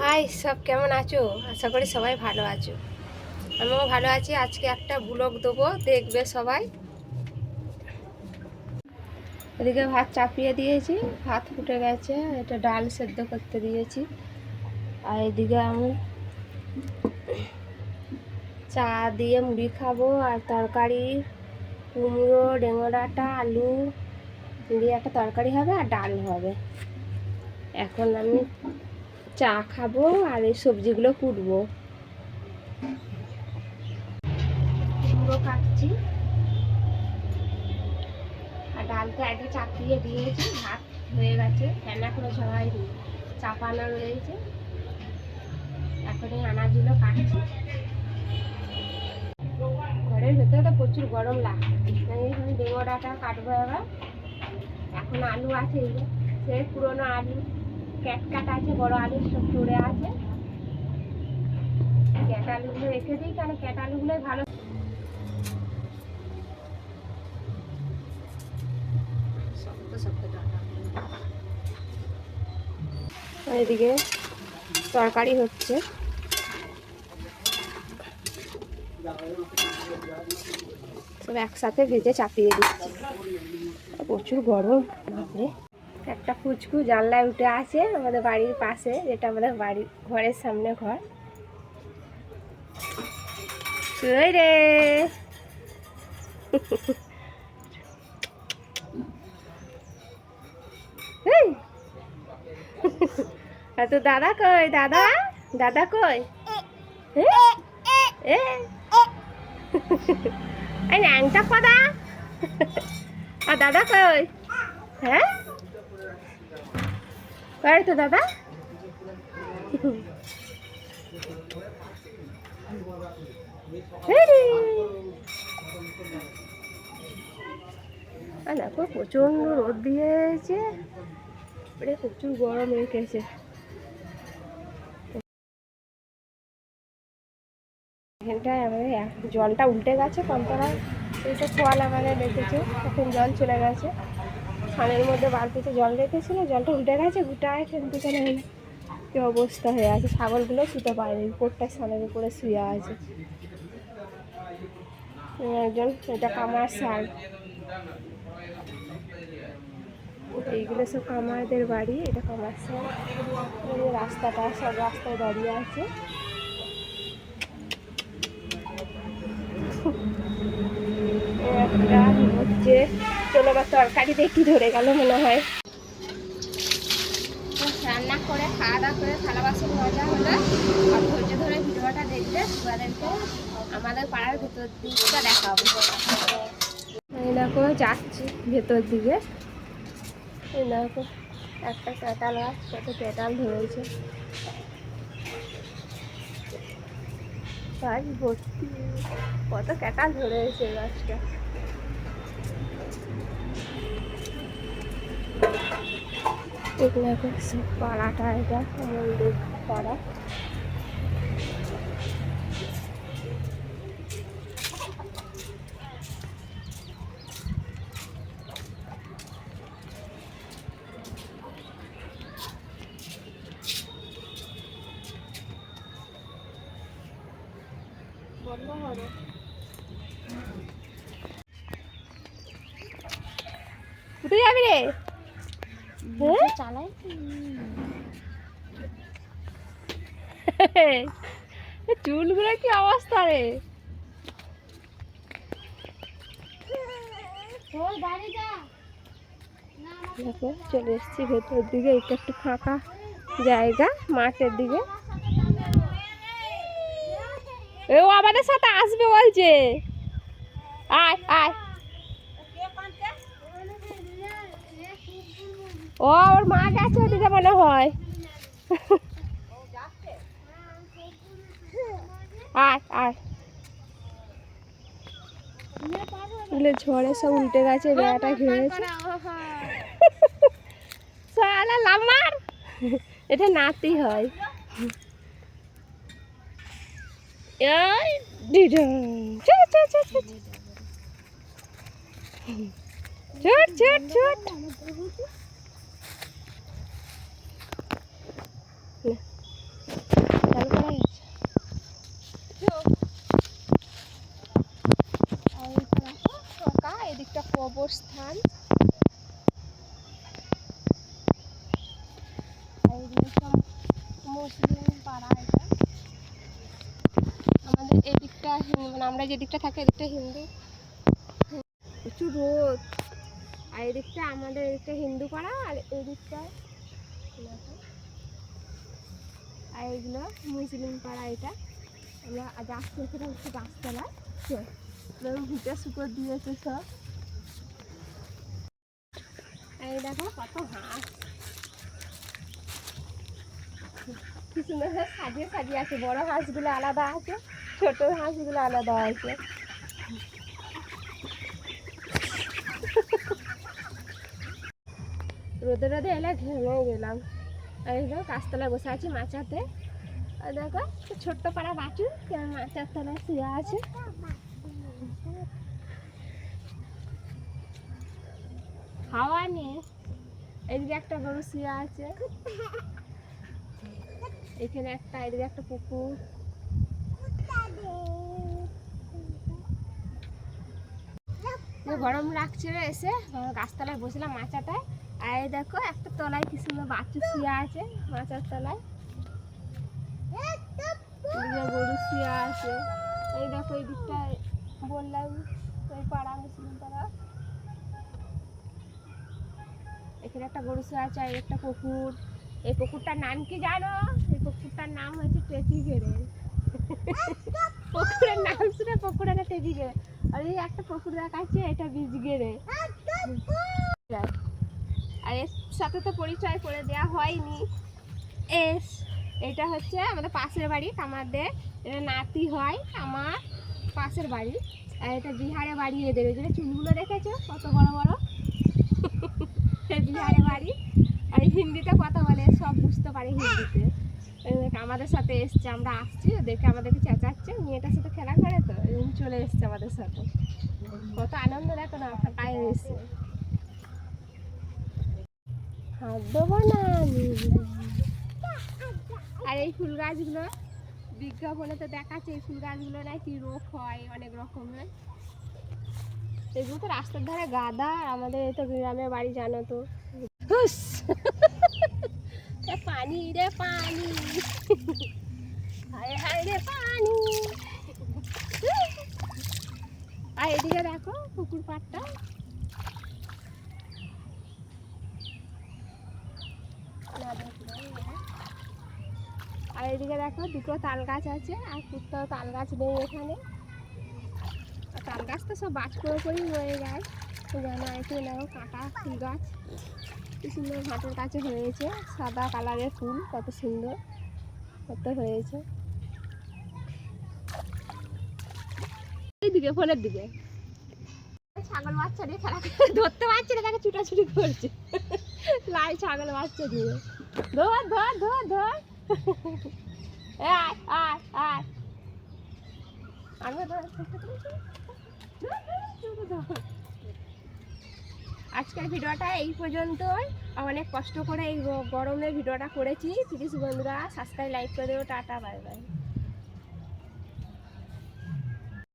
High, সব কেমন আছো? আশা করি সবাই ভালো আছো। আমিও ভালো আছি। আজকে একটা ব্লগ দেবো, দেখবে সবাই। এদিকে ভাত চাপিয়ে দিয়েছি, ভাত ফুটে গেছে, এটা ডাল সেদ্ধ করতে দিয়েছি। আর এদিকে আমি চা দিয়ে মুড়ি খাব, আর তরকারি, কুমড়ো ডেঙ্গরাটা আলু দিয়ে একটা তরকারি হবে আর ডাল হবে। এখন আমি চা খাব আর এই সবজিগুলো কুটবো। কুমড়ো কাটছি। আর ডালটা ভাত হয়ে গেছে। সবাই রয়েছে? এখন আনাজগুলো কাটছি। ঘরের ভেতরে তো প্রচুর গরম লাগছে। ডেঙ্গোড়াটা কাটবো এবার। এখন আলু আছে, এই যে সে পুরোনো আলু। ক্যাটকাট আছে, বড় আলু সব পড়ে আছে। ক্যাট আলুগুলো রেখে দিই কারণ ক্যাট আলুগুলোই ভালো। এদিকে তরকারি হচ্ছে। সব একসাথে ভেজে চাপিয়ে দিচ্ছি। প্রচুর গরম, বাপরে। একটা ফুচকু জানলায় উঠে আছে আমাদের বাড়ির পাশে, যেটা আমাদের বাড়ির ঘরের সামনে ঘর। রে। আর তো দাদা কই? দাদা? দাদা কই? এ? পাদা আর দাদা কই? হ্যাঁ? কই তো দাদা দেখো প্রচণ্ড রোদ দিয়েছে। প্রচুর গরম রেখেছে এখানটায় আমাদের জলটা উল্টে গেছে কন্তরা এইটা খোয়াল আমাদের রেখেছে এখন জল চলে গেছে। খানের মধ্যে বালতিতে জল রেখেছিল, জলটা উল্টে গেছে গোটায় কিন্তু কেন কি অবস্থা হয়ে আছে? ছাগলগুলো শুতে পারেনি, উপরটা সানের উপরে শুয়ে আছে। একজন, এটা কামার সার এইগুলো সব কামারদের বাড়ি, এটা কামার সার রাস্তাটা, সব রাস্তায় দাঁড়িয়ে আছে। একটা হচ্ছে চলো বা তরকারি দেখি ধরে গেল মনে হয়। রান্না করে খাওয়া দাওয়া করে থালা বাসন মজা হলো। আর ধৈর্য ধরে ভিডিওটা দেখলে তোমাদেরকে আমাদের পাড়ার ভেতর দিকটা দেখাবো। এই দেখো যাচ্ছি ভেতর দিকে। এই দেখো একটা পেটাল গাছ কত পেটাল ধরেছে। গাছ ভর্তি। কত ক্যাটাল ধরেছে গাছটা। এগুলো এখন পাড়াটা এটা মন্দির পাড়া। বন্ধ যাবি রে? চুলগুলো কি অবস্থা রে? দেখো, চলে এসেছি ভেতর দিকে, এটা একটু ফাঁকা জায়গা, মাঠের দিকে। ও আমাদের সাথে আসবে বলছে। আয় আয়। ও ওর মা গেছে ওদিকে মনে হয়। আয় আয়। ঝড়ে সব উল্টে গেছে বেড়াটা ঘিরেছে। সালা লামার এটা নাতি হয়। এই ডিডম চুট চুট চুট চুট চুট চুট চুট পাড়া এটা আমাদের এদিকটা মানে আমরা যেদিকটা থাকি এদিকটা হিন্দু প্রচুর রোদ আর এদিকটা আমাদের এদিকটা হিন্দু পাড়া আর এদিকটা আর এগুলো মুসলিম পাড়া এটা আমরা আজ আসতে এখানে হচ্ছে গাছতলা ভিটা শুকর দিয়েছে সব আর দেখো কত হাঁস। কি সুন্দর করে সাজিয়ে সাজিয়ে আছে বড় হাঁসগুলো আলাদা আছে ছোট হাঁসগুলো আলাদা আছে রোদে রোদে এলে ঘেমে গেলাম গাছতলায় বসে আছি মাচাতে আর দেখো, ছোট্ট পাড়া বাছু মাচার তলায় শুয়ে আছে। হাওয়া নেই এদিকে একটা গরু শুয়ে আছে। এখানে একটা এদিকে একটা পুকুর। গরম লাগছে রে এসে। গাছতলায় বসলাম মাচাটায়। আর এই দেখো, একটা তলায় কি সুন্দর বাচ্চা শুয়ে আছে, মাচার তলায়। গরু শুয়ে আছে। এই দেখো, এই দিকটায় বললাম, ওই পাড়া মুসলিম পাড়া এখানে একটা গরু শুয়ে আছে, আর একটা পুকুর। এই পুকুরটার নাম কি জানো? এই পুকুরটার নাম হচ্ছে টেকি ঘেরে পুকুরের নাম শুনে পুকুরের টেকি ঘেরে আর এই একটা পুকুর দেখাচ্ছে এটা বীজ ঘেরে আর এর সাথে তো পরিচয় করে দেওয়া হয়নি। এস এটা হচ্ছে আমাদের পাশের বাড়ি আমাদের এটা নাতি হয় আমার পাশের বাড়ি। আর এটা বিহারে বাড়ি এদের ওই জন্য চুলগুলো দেখেছ? কত বড় বড়? বিহারে বাড়ি। আর হিন্দিতে কথা বলে সব বুঝতে পারে হিন্দিতে। আমাদের সাথে এসছে, আমরা আসছি দেখে আমাদেরকে চেঁচাচ্ছে মেয়েটার সাথে খেলা করে তো চলে এসছে আমাদের সাথে। কত আনন্দ দেখো না ফাঁকায় এসছে হাত দেবো না আর এই ফুল গাছগুলো, বিজ্ঞাপনে তো দেখাচ্ছে, এই ফুল গাছগুলো নাকি রোগ হয়, অনেক রকমের। এগুলো তো রাস্তার ধারে গাদা আমাদের তো গ্রামের বাড়ি জানো তো। পানি রে পানি। হায় হায় রে পানি। আর এদিকে দেখো পুকুর পাড়টা। আর এদিকে দেখো দুটো তাল গাছ আছে, আর কোথাও তাল গাছ নেই এখানে। তাল গাছ তো সব বাজ করে করেই রয়ে যায়। জানো এখানে দেখো কাটা ফুল গাছ। কি সুন্দর ঘাটের কাছে হয়েছে, সাদা কালারের ফুল, কত সুন্দর, কত হয়েছে। এইদিকে, ফোনের দিকে। ছাগল বাচ্চা দিয়ে খেলা ধরতে পারছে না, তাকে ছুটাছুটি করছে। লাল ছাগল বাচ্চা দিয়ে। ধর ধর ধর ধর। আয় আয় আয়। ধর। আজকের ভিডিওটা এই পর্যন্তই। অনেক কষ্ট করে এই গরমে ভিডিওটা করেছি। প্লিজ বন্ধুরা সাবস্ক্রাইব লাইক করে দেবো টাটা, বাই বাই।